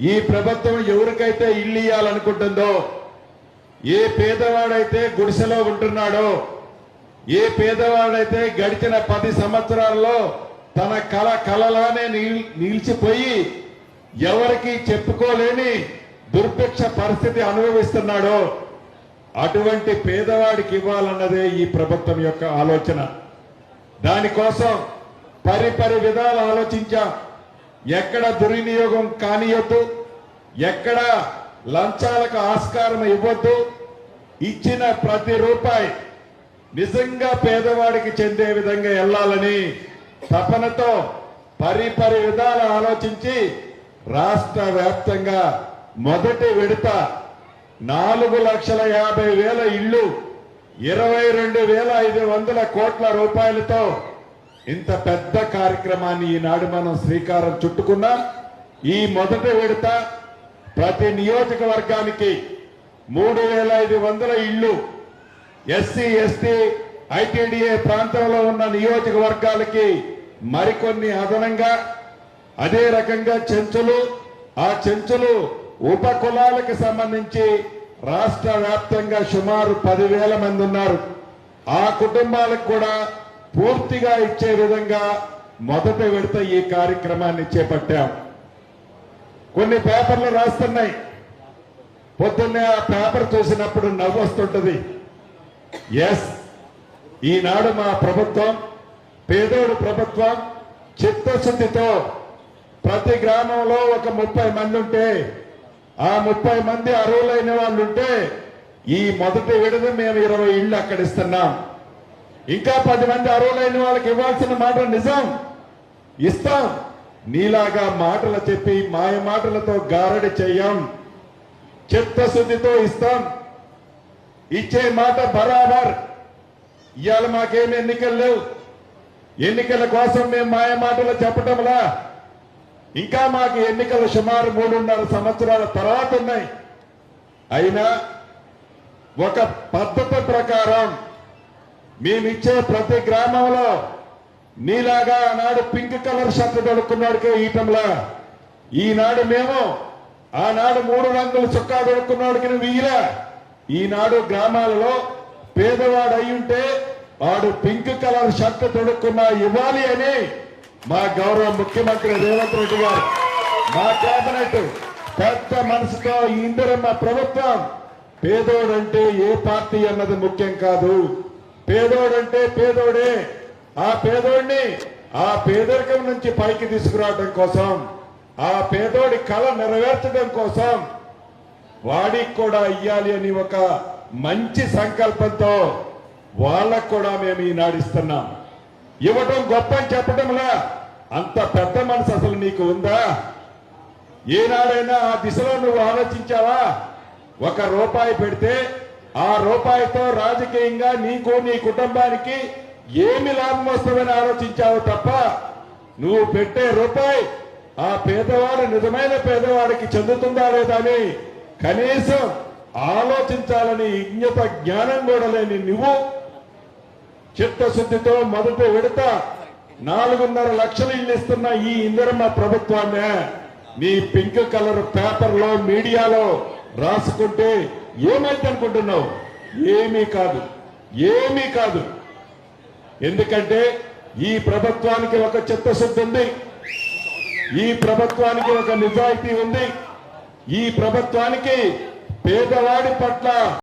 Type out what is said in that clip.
ఈ ప్రభుత్వం ఎవరికైతే ఇల్లు ఇవ్వాలనుకుంటుందో ఏ పేదవాడైతే గుడిసెలో ఉంటున్నాడో ఏ పేదవాడైతే గడిచిన పది సంవత్సరాల్లో తన కళ కలలానే నిలిచిపోయి ఎవరికి చెప్పుకోలేని దుర్భిక్ష పరిస్థితి అనుభవిస్తున్నాడో అటువంటి పేదవాడికి ఇవ్వాలన్నదే ఈ ప్రభుత్వం యొక్క ఆలోచన. దానికోసం పరిపరి విధాలు ఆలోచించాం ఎక్కడ దుర్వినియోగం కానియొద్దు ఎక్కడ లంచాలకు ఆస్కారం ఇవ్వద్దు ఇచ్చిన ప్రతి రూపాయి నిజంగా పేదవాడికి చెందే విధంగా వెళ్ళాలని తపనతో పరిపరి విధాలు ఆలోచించి రాష్ట్ర వ్యాప్తంగా మొదటి విడత నాలుగు లక్షల యాభై వేల ఇళ్ళు ఇరవై రెండు వేల ఐదు వందల కోట్ల రూపాయలతో ఇంత పెద్ద కార్యక్రమాన్ని ఈనాడు మనం శ్రీకారం చుట్టుకున్నాం. ఈ మొదటి విడత ప్రతి నియోజకవర్గానికి మూడు వేల ఐదు వందల ఇళ్ళు ఎస్సీ ఎస్టీ ఐటీడీఏ ప్రాంతంలో ఉన్న నియోజకవర్గాలకి మరికొన్ని అదనంగా అదే రకంగా చెంచులు ఆ చెంచులు ఉప కులాలకు సంబంధించి రాష్ట్ర వ్యాప్తంగా సుమారు పదివేల మంది ఉన్నారు. ఆ కుటుంబాలకు కూడా పూర్తిగా ఇచ్చే విధంగా మొదట విడత ఈ కార్యక్రమాన్ని చేపట్టాం. కొన్ని పేపర్లు రాస్తున్నాయి. పొద్దున్నే ఆ పేపర్ చూసినప్పుడు నవ్వు వస్తుంటది ఎస్ ఈనాడు మా ప్రభుత్వం పేదోడు ప్రభుత్వం చిత్తశుద్ధితో ప్రతి గ్రామంలో ఒక ముప్పై మంది ఉంటే ఆ ముప్పై మంది అర్హులైన వాళ్ళు ఉంటే ఈ మొదటి విడత మేము ఇరవై ఇళ్ళు అక్కడ ఇస్తున్నాం. ఇంకా పది మంది అర్హులైన వాళ్ళకి ఇవ్వాల్సిన మాట నిజం. ఇస్తాం. నీలాగా మాటలు చెప్పి మాయ మాటలతో గారడి చెయ్యం చిత్తశుద్ధితో ఇస్తాం. ఇచ్చే మాట బరాబర్. ఇవాళ మాకేం ఎన్నికలు లేవు. ఎన్నికల కోసం మేము మాయ మాటలు చెప్పటంలా. ఇంకా మాకు ఎన్నికలు సుమారు మూడున్నర సంవత్సరాల తర్వాత ఉన్నాయి. అయినా ఒక పద్ధతి ప్రకారం మేమిచ్చే ప్రతి గ్రామంలో నీలాగా ఆనాడు పింక్ కలర్ షర్ట్ దొడుక్కున్నాడికే ఈటంలా ఈనాడు మేము ఆనాడు మూడు రంగుల చొక్కా దొడుకున్నాడుకి నువ్వు ఈనాడు గ్రామాలలో పేదవాడు అయ్యుంటే వాడు పింక్ కలర్ షర్ట్ తొడుక్కున్నా ఇవ్వాలి అని మా గౌరవ ముఖ్యమంత్రి రేవంత్ రెడ్డి గారు మా కేబినెట్ పెద్ద మనసుతో ఇందరమ్మ ఇందిరమ్మ ప్రభుత్వం పేదోడంటే ఏ పార్టీ అన్నది ముఖ్యం కాదు. పేదోడంటే పేదోడే. ఆ పేదోడిని ఆ పేదరికం నుంచి పైకి తీసుకురావడం కోసం ఆ పేదోడి కళ నెరవేర్చడం కోసం వాడికి కూడా ఇయ్యాలి అని ఒక మంచి సంకల్పంతో వాళ్ళకు కూడా మేము ఈనాడు ఇస్తున్నాం. ఇవ్వటం గొప్ప అని చెప్పడంలా అంత పెద్ద మనసు అసలు నీకు ఉందా? ఏనాడైనా ఆ దిశలో నువ్వు ఆలోచించావా? ఒక రూపాయి పెడితే ఆ రూపాయితో రాజకీయంగా నీకు నీ కుటుంబానికి ఏమి లాభం వస్తుందని ఆలోచించావు తప్ప నువ్వు పెట్టే రూపాయి ఆ పేదవాడు నిజమైన పేదవాడికి చెందుతుందా లేదా అని కనీసం ఆలోచించాలని విజ్ఞత జ్ఞానం కూడా లేని నువ్వు చిత్తశుద్ధితో మొదట విడత నాలుగున్నర లక్షలు ఇల్లు ఇస్తున్న ఈ ఇందిరమ్మ ప్రభుత్వాన్ని నీ పింక్ కలర్ పేపర్లో మీడియాలో రాసుకుంటే ఏమైతే అనుకుంటున్నావు? ఏమీ కాదు. ఏమీ కాదు. ఎందుకంటే ఈ ప్రభుత్వానికి ఒక చిత్తశుద్ధి ఉంది. ఈ ప్రభుత్వానికి ఒక నిజాయితీ ఉంది. ఈ ప్రభుత్వానికి పేదవాడి పట్ల